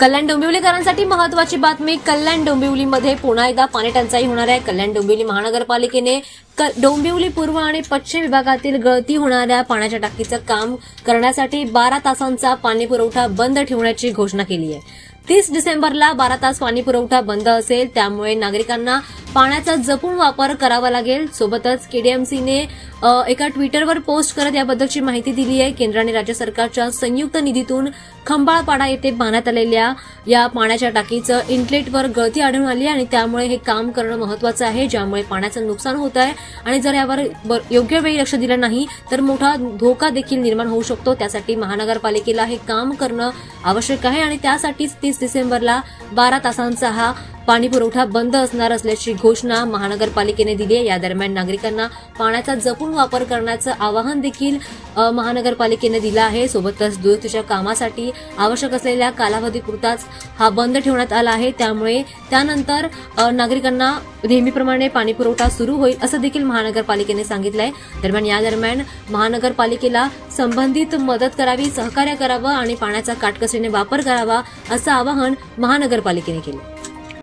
कल्याण डोंबिवलीकरांसाठी महत्वाची बातमी कल्याण डोंबिवलीमध्ये पुन्हा एकदा पाणी टंचाई होणार आहे. कल्याण डोंबिवली महानगरपालिकेने क- डोंबिवली पूर्व आणि पश्चिम विभागातील गळती होणाऱ्या पाण्याच्या टाकीचं काम करण्यासाठी बारा तासांचा पाणी पुरवठा बंद ठेवण्याची घोषणा केली आहे. तीस डिसेंबरला बारा तास पाणी पुरवठा बंद असेल त्यामुळे नागरिकांना पाण्याचा जपून वापर करावा लागेल. सोबतच केडीएमसीने एका ट्विटरवर पोस्ट करत याबद्दलची माहिती दिली आहे. केंद्र आणि राज्य सरकारच्या संयुक्त निधीतून खंबाळपाडा येथे बांधण्यात आलेल्या या पाण्याच्या टाकीचं इनलेटवर गळती आढळून आली आहे आणि त्यामुळे हे काम करणं महत्वाचं आहे ज्यामुळे पाण्याचं नुकसान होत आहे. आणि जर यावर योग्य वेळी लक्ष दिलं नाही तर मोठा धोका देखील निर्माण होऊ शकतो. त्यासाठी महानगरपालिकेला हे काम करणं आवश्यक आहे आणि त्यासाठीच तीस डिसेंबरला बारा तासांचा हा पाणी पुरवठा बंद असणार असल्याची घोषणा महानगरपालिकेने दिली आहे. या दरम्यान नागरिकांना पाण्याचा जपून वापर करण्याचं आवाहन देखील महानगरपालिकेने दिलं आहे. सोबतच दुरुस्तीच्या कामासाठी आवश्यक असलेल्या कालावधीपुरताच हा बंद ठेवण्यात आला आहे. त्यामुळे त्यानंतर नागरिकांना नेहमीप्रमाणे पाणी पुरवठा सुरू होईल असं देखील महानगरपालिकेने सांगितलं आहे दरम्यान या दरम्यान महानगरपालिकेला संबंधित मदत करावी सहकार्य करावं आणि पाण्याचा काटकसरीने वापर करावा असं आवाहन महानगरपालिकेने केलं